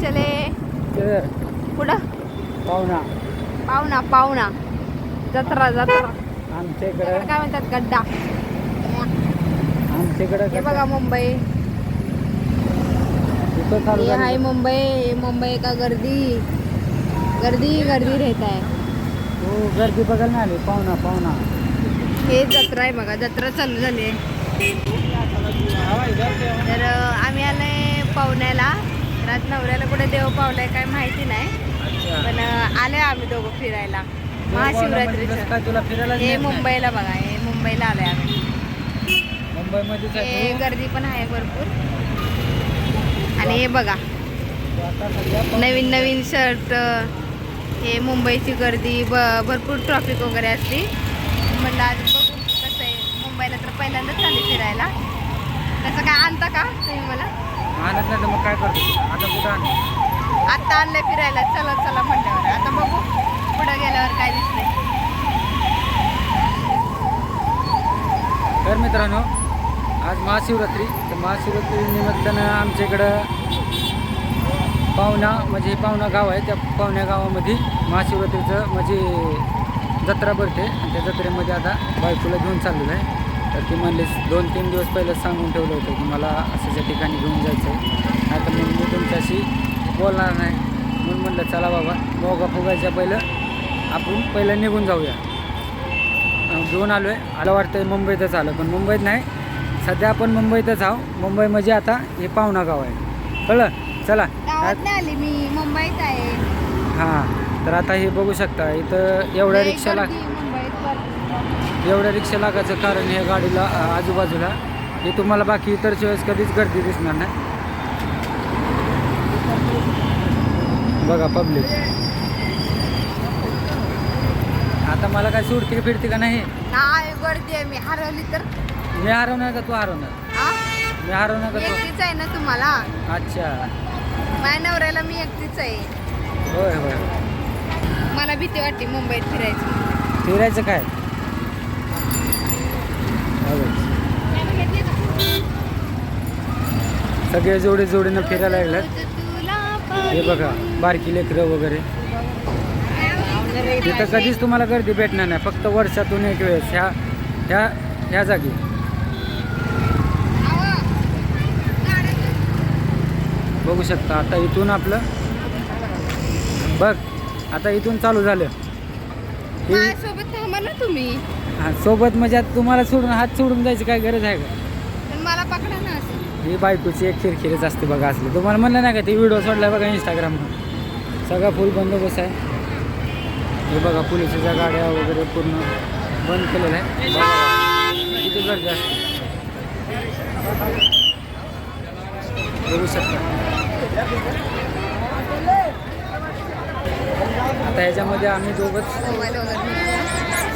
चले. पुढं पाहुणा. पाहुणा पाहुणा. जत्रा जत्रा. आमच्या इकडं. काय म्हणतात? गड्डा. आमच्या इकडं हे बघा मुंबई. ये हाय. मुंबई. मुंबई का गर्दी? गर्दी गर्दी रहता है हो गर्दी बघायला नाही आली. पाहुणा पाहुणा. हे जत्रा आहे बघा. जत्रा चालू झाली आहे. तर आम्ही आलोय पाहुण्याला. रात नवऱ्याला कुठे देव पावलाय काय माहिती नाही. पण अं, आलोय आम्ही दोघं फिरायला. महाशिवरात्रीचं. फिरायला हे मुंबईला बघा हे मुंबईला आलोय आम्ही. हे तू. गर्दी पण आहे भरपूर. आणि हे बघा नवीन नवीन शर्ट हे मुंबईची गर्दी ब भरपूर ट्रॉफिक वगैरे असते म्हणलं आज बघू कसं आहे. मुंबईला तर पहिल्यांदाच चालली फिरायला. तसं काय आणता का तुम्ही मला? आणत नाही तर मग काय करतो? आता कुठं आण? आत्ता आणलं फिरायला. चला चला म्हटल्यावर आता बघू. पुढं गेल्यावर काय दिसतंय. तर मित्रांनो आज महाशिवरात्री. तर महाशिवरात्री निमित्तानं आमच्या इकडं पाहुणा म्हणजे पाहुणा गाव आहे. त्या पाहुण्या गावामध्ये महाशिवरात्रीचं म्हणजे जत्रा भरते. आणि त्या जत्रेमध्ये आता बायकोला घेऊन चाललेलं आहे. तर ती म्हणली दोन तीन दिवस पहिलं सांगून ठेवलं होतं की मला अशाच्या ठिकाणी घेऊन जायचं आहे आता मग मी तुमच्याशी बोलणार नाही. म्हणून म्हणलं चला बाबा बोगा फुगायच्या पहिलं आपण पहिलं निघून जाऊया. घेऊन आलो आहे आलं वाटतं मुंबईतच आलं पण मुंबईत नाही. सध्या आपण मुंबईतच आहो मुंबई म्हणजे आता हे पाहुणा गाव आहे. कळलं? चला. नाही आली मी मुंबईत आहे. हां. तर आता हे बघू शकता इथं एवढ्या लय रिक्षा लाग गर्दी मुंबईत गर्दी. एवढ्या रिक्षा लागायचं कारण हे गाडीला आजूबाजूला. हे तुम्हाला बाकी इतर वेळेस कधीच गर्दी दिसणार नाही. बघा पब्लिक आता मला काय सुटते फिरते का नाही? गर्दी आहे. मी हरवली तर. मी हरवणार का तू हरवणार? मी हरवणार का तू? एकटीच आहे ना तुम्हाला? अच्छा. माझ्या नवऱ्याला मी एकटीच आहे. होय होय. मला भीती वाटते मुंबईत फिरायची. फिरायचं काय हो. सगळे जोडे जोडीनं फिरायला लागल्यात. हे बघा बारकी लेकरं वगैरे. तिथं कधीच तुम्हाला गर्दी भेटणार नाही. फक्त वर्षातून एक वेळेस ह्या ह्या ह्या जागी. बघू शकता आता इथून आपलं बघ आता इथून चालू झालं. थांबा ना तुम्ही. हा, सोबत म्हणजे आता तुम्हाला सोडून हात सोडून जायची काय गरज आहे का? मला पकडा ना ही बायकोची एक खिरखिरीच असते बघा असली. तुम्हाला म्हणलं नाही का ती व्हिडिओ सोडला बघा इंस्टाग्रामवर सगळा फुल बंदोबस्त आहे. हे बघा पोलिसाच्या गाड्या वगैरे पूर्ण बंद केलेलं आहे किती गर्दी असते. बघू शकता. आता ह्याच्यामध्ये आम्ही दोघंच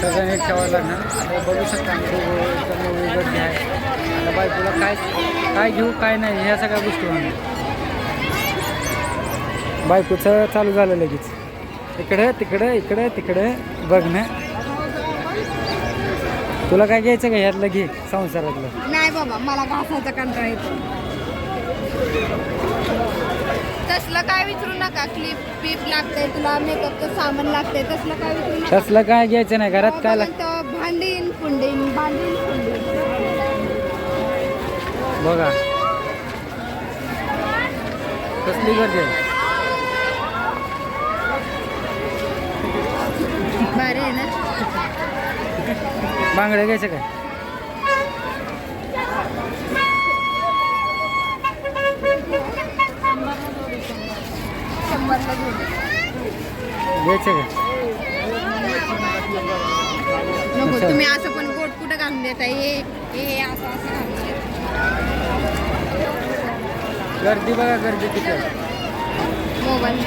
सगळं नीट ठेवावं लागणार बघू शकता आम्ही दोघं एकदम गर्दी आहे आता बायकोला काय काय घेऊ काय नाही ह्या सगळ्या गोष्टी होणार. बायकोचं चालू झालं लगेच. इकडं तिकडं इकडं तिकडं बघणं तुला काय घ्यायचं का ह्यातलं घे संसारातलं? नाही बाबा मला घासाचा कंटाळा येतो. तसलं काय विचारू नका क्लिप पिप लागतंय तुला मेकअपचं सामान लागतंय तसलं काय विचारू नका. तसलं काय घ्यायचं नाही घरात काय लाग बघा तर भांडीन फुंडीन भांडीन बघा. कसली गर्दी आहे? भारी आहे ना? बांगड्या घ्यायचं काय? घ्यायचं काय. तुम्ही असं पण गोट कुठं घालून देता? हे असं असं. गर्दी बघा गर्दी तिथं मोबाईल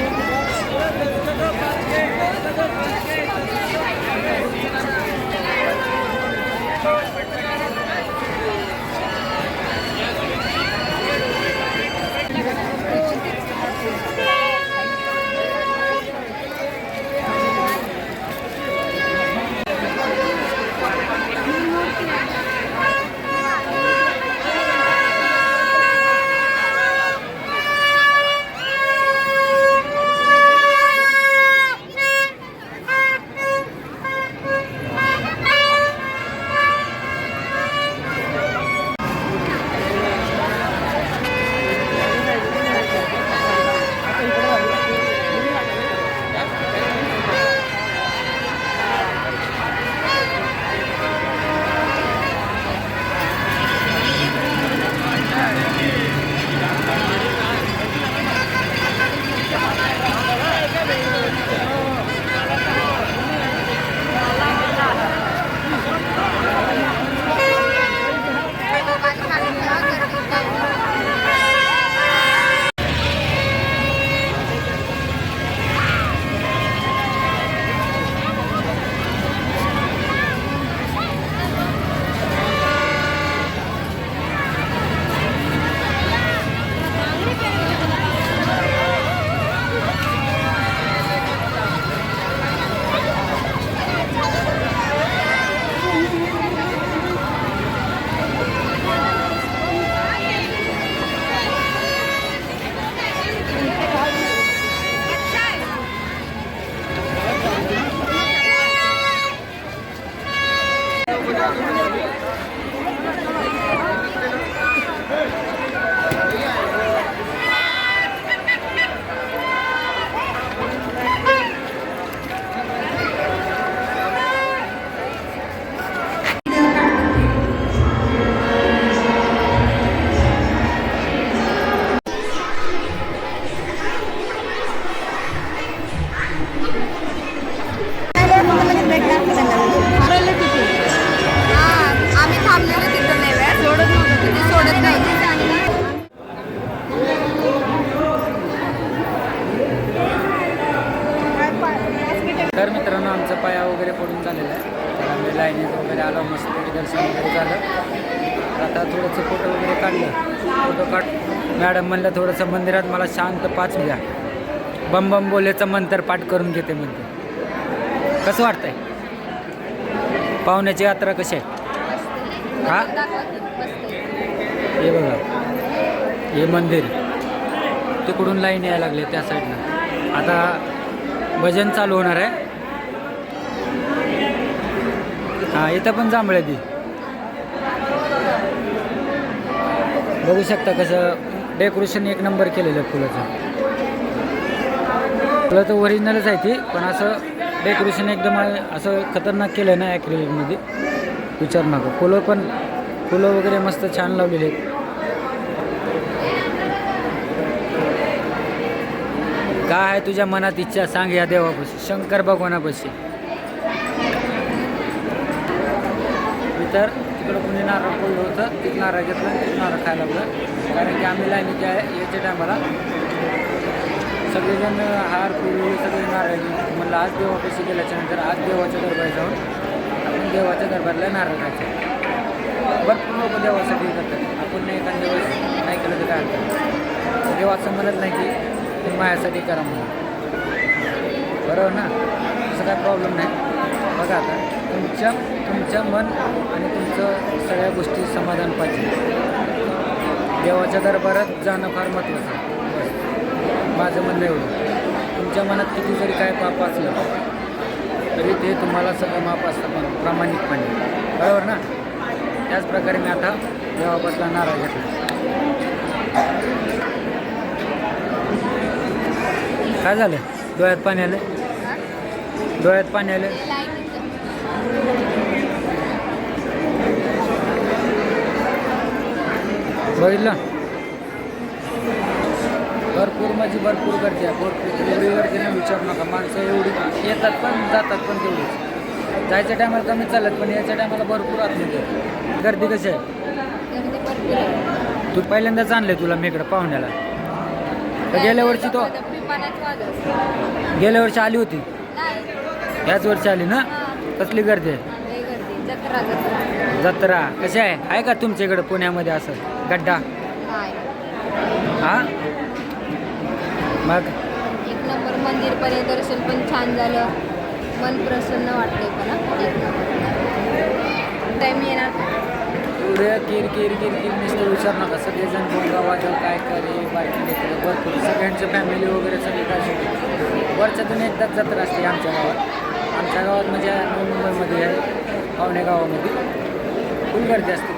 Thank. तर मित्रांनो आमचा पाया वगैरे पडून झालेला आहे. तर आम्ही लाईनीत वगैरे आलो मस्त दर्शन वगैरे झालं. आता थोडंसं फोटो वगैरे काढलं. फोटो काढ मॅडम म्हणलं थोडंसं मंदिरात मला शांत पाच घ्या. बम बम बोलेचं मंत्र पाठ करून घेते म्हणते. कसं वाटतंय? पाहुण्याची यात्रा कशी आहे? हा? हे बघा. हे मंदिर. तिकडून लाईन यायला लागले त्या साईडला आता भजन चालू होणार आहे. हां इथं पण जांभळे ती. बघू शकता कसं डेकोरेशन एक नंबर केलेलं आहे फुलाचं. फुलं तर ओरिजिनलच आहे ती पण असं डेकोरेशन एकदम असं खतरनाक केलं आहे ना ॲक्रिलिकमध्ये विचार नका. फुलं पण फुलं वगैरे मस्त छान लावलेली आहेत. काय आहे तुझ्या मनात इच्छा? सांग या देवापाशी. शंकर भगवानापाशी. नंतर तर तिकडं कुणी नारळ पडलं होतं तिथं नारळ घेतलं आणि नारळ खायला लागलं. कारण की आम्ही लाईनीच्या आहे याच्या टायमाला सगळेजण हार फुल सगळे नारळ घेऊन म्हणलं आज देवापाशी गेल्याच्यानंतर आज देवाच्या दरबारी जाऊन आपण देवाच्या दरबारला नारळ खायचं भरपूर लोक देवासाठी करतात. आपण नाही एखाद्या वेळेस नाही केलं तर काय देवा देव असं म्हणत नाही की तुम्ही माझ्यासाठी करा म्हणून. बरोबर ना? असं काय प्रॉब्लेम नाही. बघा आता. तुमच्या तुमच्या मन आणि तुमचं सगळ्या गोष्टी समाधान पाहिजे. देवाच्या दरबारात जाणं फार महत्त्वाचं आहे. माझं म्हणणं एवढं. तुमच्या मनात किती जरी काय पाप असलं तरी ते तुम्हाला सगळं माप असतं पण प्रामाणिकपणे. बरोबर ना? त्याचप्रकारे मी आता देवापासला नारा घेतला. काय झालं? डोळ्यात पाणी आलं? डोळ्यात पाणी आलं? बघितलं? भरपूर म्हणजे भरपूर गर्दी आहे. भरपूर एवढी गर्दी नाही विचारू नका. माणसं एवढी येतात पण जातात पण तेवढीच. जायच्या टायमाला कमी चालत पण याच्या टायमाला भरपूर आतमध्ये. गर्दी कशी आहे? तू पहिल्यांदाच आणले तुला मी इकडं पाहुण्याला. तर गेल्या वर्षी तो गेल्या वर्षी आली होती? ह्याच वर्षी आली ना? कसली गर्दी? आहे जत्रा कशी आहे? आहे का तुमच्या इकडं पुण्यामध्ये असं? गड्डा? हा? मग? एक नंबर मंदिर पण आहे, दर्शन पण छान झालं. मन प्रसन्न वाटले पण हा. एक नंबर. टाईम येणार एवढे किर किर किर किर नुसतं विचार नका. सगळेजण बोलगा वाजव काय करे लेकरं भरपूर. सगळ्यांचं फॅमिली वगैरे सगळे काय वर्षातून एकदाच जत्रा असते आमच्या गावात. आमच्या गावात म्हणजे मुंबईमध्ये आहे पावणे गावामध्ये. फुल गर्दी असते